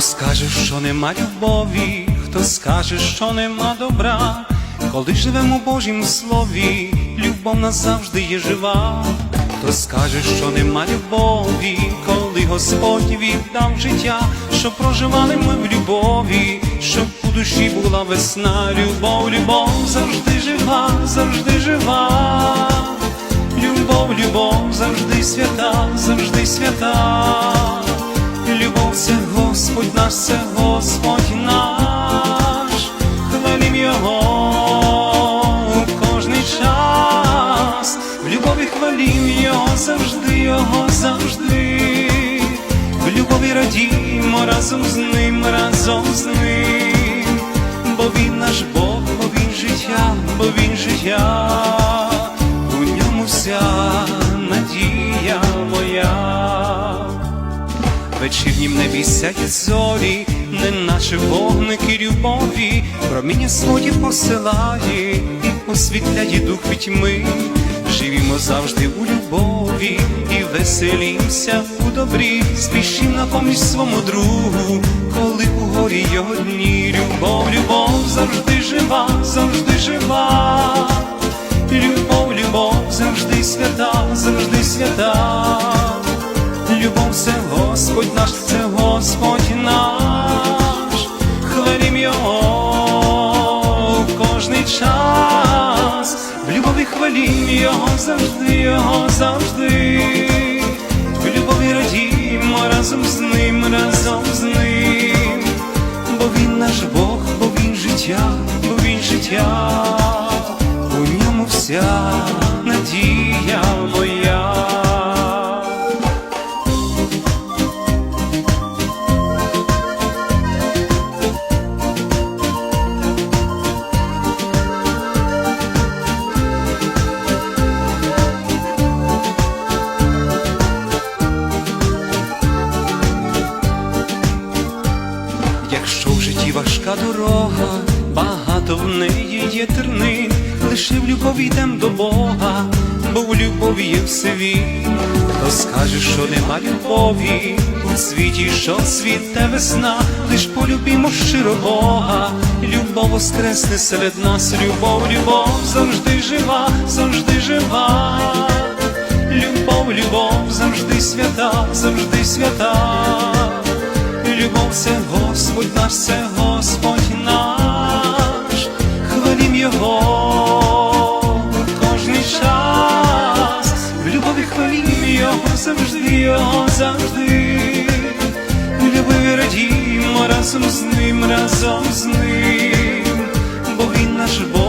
скаже, що нема любові, хто скаже, що нема добра, коли живемо в Божім слові, любов назавжди є жива. Хто скаже, що нема любові, коли Господь віддав життя, щоб проживали ми в любові, щоб у душі була весна, любов, любов завжди жива, завжди жива. Любов, любов завжди свята, завжди свята. Це Господь наш, хвалім Його у кожний час, в любові хвалім Його завжди, Його завжди, в любові радімо разом з ним, разом з ним, бо Він наш Бог, бо Він життя, бо Він життя, Вечірнім небі сяють зорі, неначе вогники любові, проміння своє посилає освітляє дух пітьми. Живімо завжди у любові і веселімся у добрі, спішім на поміч своєму другу, коли у горі його дні. Любов, любов завжди жива, завжди жива. Любов, любов завжди свята, завжди свята. Господь наш, це Господь наш, хвалім Його в кожний час, в любові хвалім Його завжди, Його завжди, в любові радімо разом з ним, разом з ним, бо Він наш Бог, бо Він життя, бо Він життя, у ньому вся Житті важка дорога, багато в неї є тернин, лише в любові йдем до Бога, бо в любові є все він. Хто скаже, що нема любові, у світі, що світе весна, лиш полюбімо щиро Бога, любов воскресне серед нас, любов, любов завжди жива, завжди жива. Любов, любов завжди свята, завжди свята. Це Господь наш, це Господь наш, хвалім Його кожний час, в любові хвалім Його завжди, Його завжди, в любові радімо разом з ним, разом з ним, бо Він наш Бог,